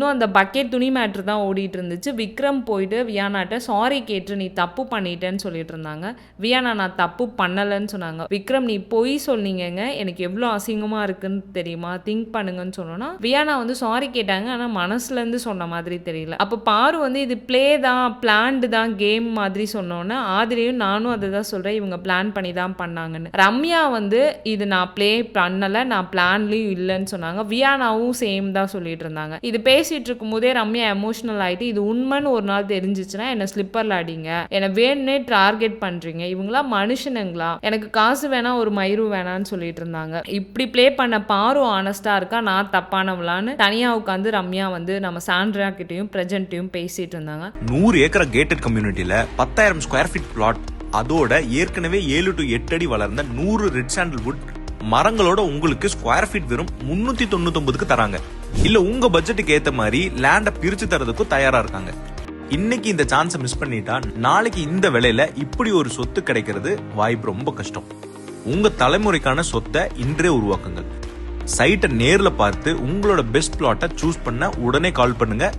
இன்னும் அந்த பக்கெட் துணி மேட்ரு தான் ஓடிட்டு இருந்துச்சு விக்ரம் போயிட்டு வியானாட்ட சாரி கேட்டு நீ தப்பு பண்ணிட்டேன்னு சொல்லிட்டு இருந்தாங்க வியானா நான் தப்பு பண்ணலைன்னு சொன்னாங்க. விக்ரம் நீ பொய் சொன்னீங்கங்க. எனக்கு எவ்வளோ அசிங்கமாக இருக்குன்னு தெரியுமா? திங்க் பண்ணுங்கன்னு சொன்னோன்னா வியானா வந்து சாரி கேட்டாங்க. ஆனால் மனசுலேருந்து சொன்ன மாதிரி தெரியல. அப்போ பாரு வந்து இது ப்ளே தான் பிளான்டு தான் கேம் மாதிரி சொன்னோன்னே ஆதிரியும் நானும் அதை தான் சொல்கிறேன் இவங்க பிளான் பண்ணி தான் பண்ணாங்கன்னு. ரம்யா வந்து இது நான் ப்ளே பண்ணலை நான் பிளான்லேயும் இல்லைன்னு சொன்னாங்க. வியானாவும் சேம் தான் சொல்லிட்டு இருந்தாங்க இது பேசிகிட்டு இருக்கும்போதே ரம்யா எமோஷனல் ஆயிட்டு இது உண்மைன்னு ஒரு நாள் தெரிஞ்சிச்சுன்னா என்னை ஸ்லிப்பரில் அடிங்க. என்னை வேணுன்னே டார்கெட் பண்ணுறீங்க இவங்களா மனுஷனுங்களா? எனக்கு காசு வேணா ஒரு மயிறு வேணான்னு சொல்லிட்டு இருந்தாங்க. இப்படி ப்ளே பண்ண பாரு ஆனஸ்டாக இருக்கா? நான் தப்பானவளான்னு தனியாக உட்காந்து ரம்யா வந்து நம்ம சாண்ட்ரா கிட்டயும் பிரஜன்ட்டையும் பேசிட்டு இருந்தாங்க. நூறு ஏக்கர் கேட்டட் கம்யூனிட்டியில் பத்தாயிரம் ஸ்கொயர் ஃபீட் பிளாட் அதோட ஏற்கனவே ஏழு டு எட்டு அடி வளர்ந்த நூறு ரெட் சாண்டல்வுட் மரங்களோட உங்களுக்கு ஸ்கொயர் ஃபீட் வெறும் முன்னூத்தி தொண்ணூத்தி தராங்க. இல்ல உங்க பட்ஜெட்டுக்கு ஏத்த மாதிரி லேண்ட பிரிச்சு தரதுக்கும் தயாரா இருக்காங்க. இன்னைக்கு இந்த சான்ஸை மிஸ் பண்ணிட்டா நாளைக்கு இந்த விலையில இப்படி ஒரு சொத்து கிடைக்கிறது வாய்ப்பு ரொம்ப கஷ்டம். உங்க தலைமுறைக்கான சொத்தை இன்றே உருவாக்குங்கள். சைட்டை நேர்ல பார்த்து உங்களோட பெஸ்ட் பிளாட்டை சூஸ் பண்ண உடனே கால் பண்ணுங்க.